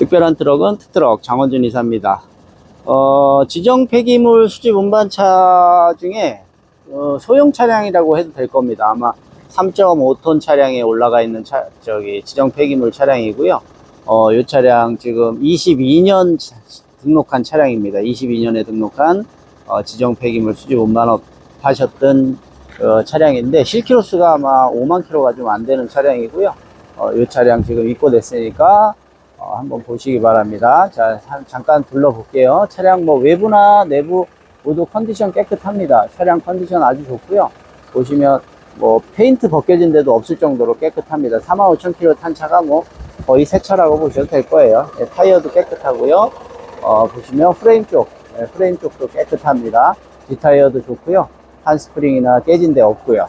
특별한 트럭은 특트럭 장원준 이사입니다. 어, 지정 폐기물 수집 운반차 중에 어, 소형 차량이라고 해도 될 겁니다. 아마 3.5톤 차량에 올라가 있는 차, 저기 지정 폐기물 차량이고요. 어, 이 차량 지금 22년 차- 등록한 차량입니다. 22년에 등록한 어, 지정 폐기물 수집 운반업 하셨던 어, 차량인데 실키로수가 아마 5만 킬로가 좀 안 되는 차량이고요. 어, 이 차량 지금 입고됐으니까 어, 한번 보시기 바랍니다. 자, 한- 잠깐 둘러볼게요. 차량 뭐 외부나 내부 모두 컨디션 깨끗합니다. 차량 컨디션 아주 좋고요. 보시면 뭐 페인트 벗겨진 데도 없을 정도로 깨끗합니다. 45,000km 탄 차가 뭐 거의 새 차라고 보셔도 될 거예요. 예, 타이어도 깨끗하고요. 어, 보시면 프레임 쪽, 예, 프레임 쪽도 깨끗합니다. 뒷타이어도 좋고요. 한스프링이나 깨진 데 없고요.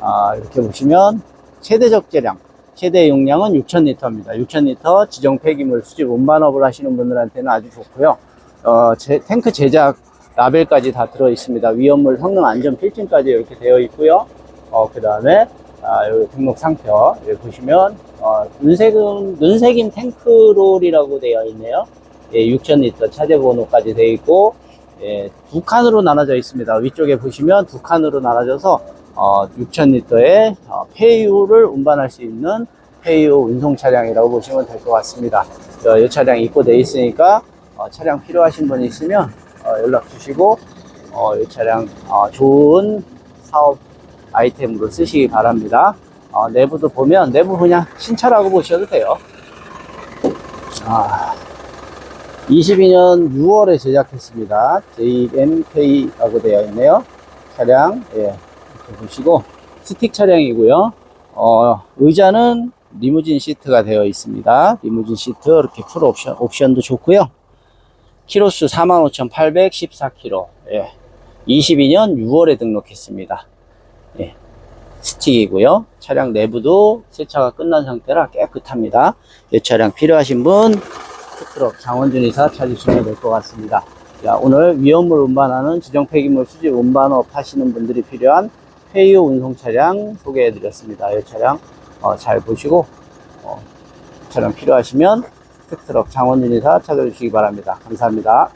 아, 이렇게 보시면 최대 적재량, 최대 용량은 6,000리터입니다. 6,000리터 지정 폐기물 수집 운반업을 하시는 분들한테는 아주 좋고요. 어, 제- 탱크 제작 라벨까지 다 들어 있습니다. 위험물 성능 안전 필증까지 이렇게 되어 있고요. 어, 그 다음에, 아, 여기 등록 상표, 여기 보시면, 어, 눈색은, 눈색인 탱크롤이라고 되어 있네요. 예, 6,000리터 차제 번호까지 되어 있고, 예, 두 칸으로 나눠져 있습니다. 위쪽에 보시면 두 칸으로 나눠져서, 어, 6,000리터의 어, 폐유를 운반할 수 있는 폐유 운송 차량이라고 보시면 될 것 같습니다. 어, 이 차량 입고되어 있으니까, 어, 차량 필요하신 분 있으면, 어, 연락 주시고, 어, 이 차량, 어, 좋은 사업 아이템으로 쓰시기 바랍니다. 어, 내부도 보면, 내부 그냥 신차라고 보셔도 돼요. 아, 22년 6월에 제작했습니다. JMK라고 되어 있네요. 차량, 예, 보시고, 스틱 차량이고요. 어, 의자는 리무진 시트가 되어 있습니다. 리무진 시트, 이렇게 풀 옵션, 옵션도 좋고요. 키로수 45,814km. 예. 22년 6월에 등록했습니다. 예. 스틱이고요. 차량 내부도 세차가 끝난 상태라 깨끗합니다. 이 차량 필요하신 분 트럭 장원준 이사 찾으시면 될 것 같습니다. 자, 오늘 위험물 운반하는 지정 폐기물 수집 운반업 하시는 분들이 필요한 폐유 운송 차량 소개해 드렸습니다. 이 차량 어, 잘 보시고 어, 차량 필요하시면 특트럭 장원준 이사 찾아주시기 바랍니다. 감사합니다.